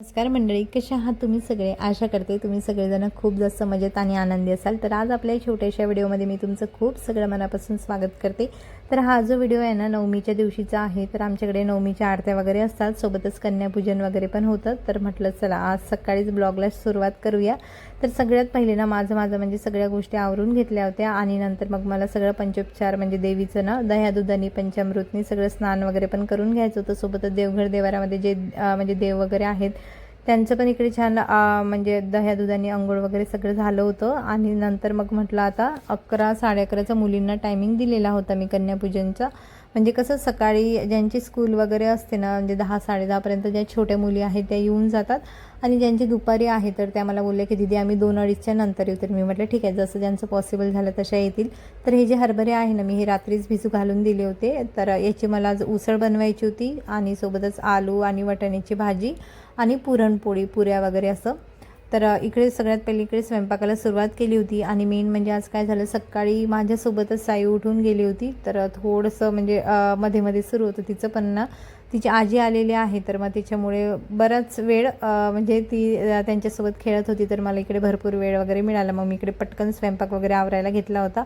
नमस्कार मंडळी कसे आहात तुम्ही सगळे? आशा करते तुम्ही सगळेजण खूप जास्त मजेत आणि आनंदी असाल. तर आज आपल्या छोट्याशा व्हिडिओमध्ये मी तुमचं खूप सगळं मनापासून स्वागत करते. तर हा जो व्हिडिओ आहे ना नवमीच्या दिवशीचा आहे तर आमच्याकडे नवमीच्या आरत्या वगैरे असतात. सोबतच कन्यापूजन वगैरे पण होतं. तर म्हटलं चला आज सकाळीच ब्लॉगला सुरुवात करूया. तर सगळ्यात पहिले ना माझं माझं म्हणजे सगळ्या गोष्टी आवरून घेतल्या होत्या. आणि नंतर मग मला सगळं पंचोपचार म्हणजे देवीचं ना दह्या दुधानी पंचामृतनी सगळं स्नान वगैरे पण करून घ्यायचं होतं. सोबतच देवघर देवारामध्ये जे म्हणजे देव वगैरे आहेत त्यांचं पण इकडे छान म्हणजे दह्या दुधाने आंघोळ वगैरे सगळं झालं होतं. आणि नंतर मग म्हटलं आता अकरा साडे अकराचा मुलींना टायमिंग दिलेला होता मी कन्यापूजनचा. म्हणजे कसं सकाळी ज्यांची स्कूल वगैरे असते ना म्हणजे दहा साडे दहापर्यंत ज्या छोट्या मुली आहेत त्या येऊन जातात. आणि ज्यांची दुपारी आहे तर त्या मला बोलल्या की दिदी आम्ही दोन अडीचच्या नंतर येऊ. तर मी म्हटलं ठीक आहे जसं ज्यांचं पॉसिबल झालं तशा येतील. तर हे जे हरभरे आहे ना मी हे रात्रीच भिजू घालून दिले होते. तर याची मला आज उसळ बनवायची होती आणि सोबतच आलू आणि वाटाण्याची भाजी. आणि पुरणपोळी पुऱ्या वगैरे असं. तर इकडे सगळ्यात पहिले इकडे स्वयंपाकाला सुरुवात केली होती आणि मेन म्हणजे आज काय झालं सकाळी माझ्यासोबतच साई उठून गेली होती. तर थोडंसं म्हणजे मध्ये मध्ये सुरू होतं तिचं पण ना. तिची आजी आलेली आहे तर मग तिच्यामुळे बराच वेळ म्हणजे ती त्यांच्यासोबत खेळत होती. तर मला इकडे भरपूर वेळ वगैरे मिळाला. मग मी इकडे पटकन स्वयंपाक वगैरे आवरायला घेतला होता.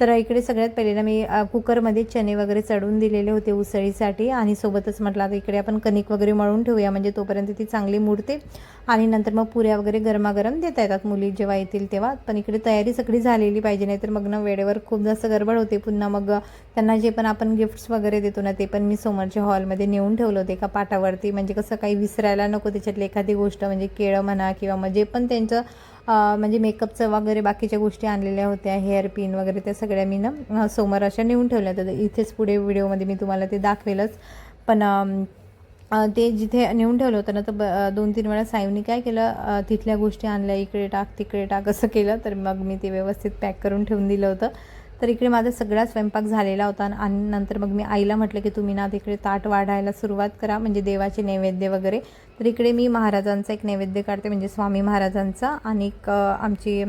तर इकडे सगळ्यात पहिले मी कुकरमध्ये चणे वगैरे चढून दिलेले होते उसळीसाठी आणि सोबतच म्हटलं आता इकडे आपण कणिक वगैरे मळून ठेवूया म्हणजे तोपर्यंत ती चांगली मुडते आणि नंतर मग पुऱ्या वगैरे गरमागरम देता येतात मुली जेव्हा येतील तेव्हा. पण इकडे तयारी सगळी झालेली पाहिजे नाहीतर मग ना वेळेवर खूप जास्त गडबड होते. पुन्हा मग त्यांना जे पण आपण गिफ्ट्स वगैरे देतो ना ते पण मी समोरच्या हॉलमध्ये नेऊन ठेवलं होते एका पाटावरती. म्हणजे कसं काही विसरायला नको त्याच्यातली एखादी गोष्ट म्हणजे केळं म्हणा किंवा मग जे पण त्यांचं म्हणजे मेकअपचं वगैरे बाकीच्या गोष्टी आणलेल्या होत्या हेअर पिन वगैरे त्या सगळ्या मी ना समोर अशा नेऊन ठेवल्या होत्या. तर इथेच पुढे व्हिडिओमध्ये मी तुम्हाला ते दाखवेलच. पण ते जिथे नेऊन ठेवलं होतं ना तर ब दोन तीन वेळा साईवनी काय केलं तिथल्या गोष्टी आणल्या इकडे टाक तिकडे टाक असं केलं. तर मग मी ते व्यवस्थित पॅक करून ठेवून दिलं होतं. तर इकडे माझा सगळा स्वयंपाक झालेला होता आणि- नंतर मग मी आईला म्हटलं की तुम्ही ना तिकडे ताट वाढायला सुरुवात करा म्हणजे देवाचे नैवेद्य वगैरे. तर इकडे मी महाराजांचा एक नैवेद्य काढते म्हणजे स्वामी महाराजांचा आणि एक आमची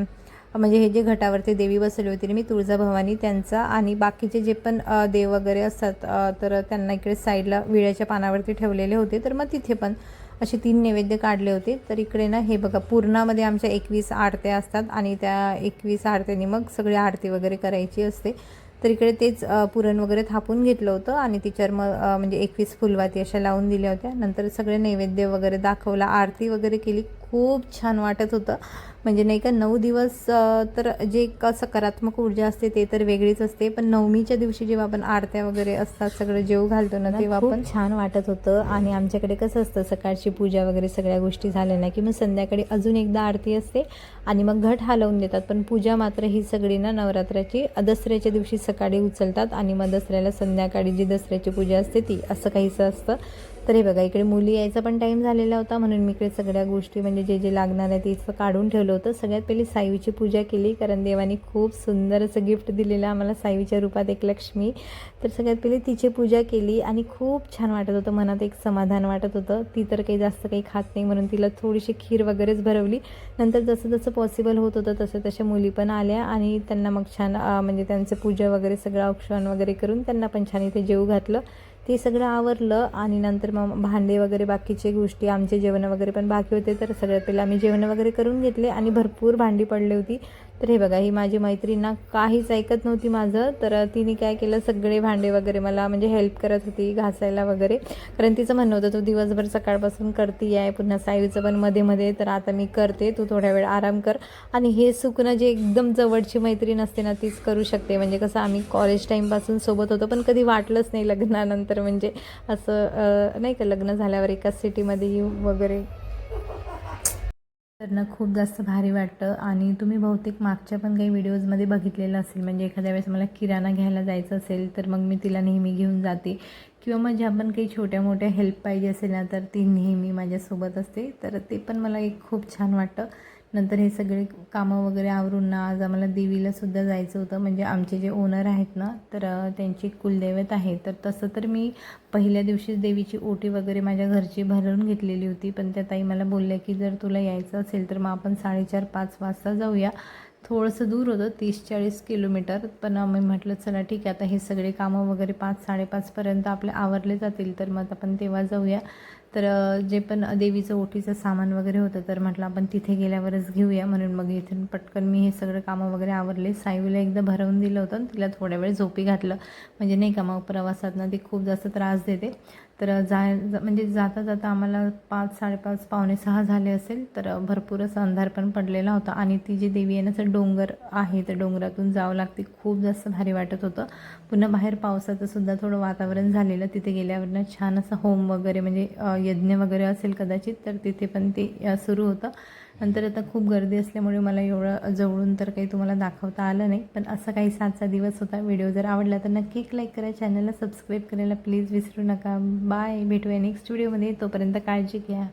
म्हणजे हे जे घटावरती देवी बसवली होती मी तुळजाभवानी त्यांचा आणि बाकीचे जे पण देव वगैरे असतात तर त्यांना इकडे साईडला विळ्याच्या पानावरती ठेवलेले होते. तर मग तिथे पण असे तीन नैवेद्य काढले होते. तर इकडे ना हे बघा पूर्णामध्ये आमच्या एकवीस आरत्या असतात आणि त्या एकवीस आरत्यानी मग सगळी आरती वगैरे करायची असते. तर इकडे तेच पुरण वगैरे थापून घेतलं होतं आणि तिच्यावर मग म्हणजे एकवीस फुलवाती अशा लावून दिल्या होत्या. नंतर सगळे नैवेद्य वगैरे दाखवला आरती वगैरे केली. खूप छान वाटत होतं. म्हणजे नाही का नऊ दिवस तर जे एक सकारात्मक ऊर्जा असते ते तर वेगळीच असते. पण नवमीच्या दिवशी जेव्हा आपण आरत्या वगैरे असतात सगळं जेव घालतो ना तेव्हा पण छान वाटत होतं. आणि आमच्याकडे कसं असतं सकाळची पूजा वगैरे सगळ्या गोष्टी झाल्या ना की मग संध्याकाळी अजून एकदा आरती असते आणि मग घट हलवून देतात. पण पूजा मात्र ही सगळी ना नवरात्राची दसऱ्याच्या दिवशी सकाळी उचलतात आणि मग दसऱ्याला संध्याकाळी जी दसऱ्याची पूजा असते ती असं काहीसं असतं. तर हे बघा इकडे मुली यायचा पण टाईम झालेला होता म्हणून मी इकडे सगळ्या गोष्टी म्हणजे जे जे लागणार आहे ते काढून ठेवलं होतं. सगळ्यात पहिली साईची पूजा केली कारण देवानी खूप सुंदर असं गिफ्ट दिलेलं आम्हाला साईच्या रूपात एक लक्ष्मी. तर सगळ्यात पहिली तिची पूजा केली आणि खूप छान वाटत होतं मनात एक समाधान वाटत होतं. ती तर काही जास्त काही खात नाही म्हणून तिला थोडीशी खीर वगैरेच भरवली. नंतर जसं जसं पॉसिबल होत होतं तसं तशा मुली पण आल्या आणि त्यांना मग छान म्हणजे त्यांचं पूजा वगैरे सगळं औक्षण वगैरे करून त्यांना पण छान इथे जेव घातलं. ते सगळं आवरलं आणि नंतर मग भांडे वगैरे बाकीचे गोष्टी आमचे जेवण वगैरे पण बाकी होते तर सगळ्यात पहिलं आम्ही जेवण वगैरे करून घेतले आणि भरपूर भांडी पडली होती. तर हे बघा ही माझी मैत्रीण काहीच ऐकत नव्हती माझं. तर तिने काय केलं सगळे भांडे वगैरे मला म्हणजे हेल्प करत होती घासायला वगैरे. कारण तिचं म्हणणं होतं तू दिवसभर सकाळपासून करती आहे पुन्हा साईचं पण मध्ये मध्ये तर आता मी करते तू थोड्या वेळ आराम कर. आणि हे सुकणं जे एकदम जवळची मैत्रीण असते ना तीच करू शकते. म्हणजे कसं आम्ही कॉलेज टाईमपासून सोबत होतो पण कधी वाटलंच नाही लग्नानंतर. तर म्हणजे असं नाही का लग्न झाल्यावर एकाच सिटीमध्ये येऊ वगैरे. तर ना खूप जास्त भारी वाटतं. आणि तुम्ही बहुतेक मागच्या पण काही व्हिडिओजमध्ये बघितलेलं असेल म्हणजे एखाद्या वेळेस मला किराणा घ्यायला जायचं असेल तर मग मी तिला नेहमी घेऊन जाते. किंवा मग ज्या पण काही छोट्या मोठ्या हेल्प पाहिजे असेल ना तर ती नेहमी माझ्यासोबत असते. तर ते पण मला एक खूप छान वाटतं. नंतर हे सगळे कामं वगैरे आवरून ना आज आम्हाला देवीलासुद्धा जायचं होतं. म्हणजे आमचे जे ओनर आहेत ना तर त्यांची कुलदैवत आहे. तर तसं तर मी पहिल्या दिवशीच देवीची ओटी वगैरे माझ्या घरची भरून घेतलेली होती. पण त्या ताई मला बोलल्या की जर तुला यायचं असेल तर मग आपण साडेचार पाच वाजता जाऊया. थोडंसं दूर होतं तीस चाळीस किलोमीटर. पण मी म्हटलं चला ठीक आहे आता हे सगळे कामं वगैरे पाच साडेपाचपर्यंत आपले आवरले जातील तर मग आपण तेव्हा जाऊया. तर जे पण देवीचं ओटीचं सामान वगैरे होतं तर म्हटलं आपण तिथे गेल्यावरच घेऊया म्हणून मग इथून पटकन मी हे सगळं कामं वगैरे आवरले. सायवीला एकदा भरवून दिलं होतं आणि तिला थोड्या वेळ झोपी घातलं. म्हणजे नाही का मग प्रवासातनं ती खूप जास्त त्रास देते. तर जाय म्हणजे जाता जाता आम्हाला पाच साडेपाच पावणे सहा झाले असेल तर भरपूरच अंधार पण पडलेला होता. आणि ती जी देवी आहे ना तर डोंगर आहे तर डोंगरातून जावं लागते. खूप जास्त भारी वाटत होतं. पुन्हा बाहेर पावसाचं सुद्धा थोडं वातावरण झालेलं. तिथे गेल्यावरनं छान असं होम वगैरे म्हणजे यज्ञ वगैरे असेल कदाचित तर तिथे पण ते सुरू होतं. नंतर आता खूप गर्दी असल्यामुळे मला एवढं जवळून तर काही तुम्हाला दाखवता आलं नाही. पण असं काही सातचा दिवस होता. व्हिडिओ जर आवडला तर नक्की एक लाईक करा. चॅनलला सबस्क्राईब करायला प्लीज विसरू नका. बाय. भेटूया नेक्स्ट व्हिडिओमध्ये. तोपर्यंत काळजी घ्या.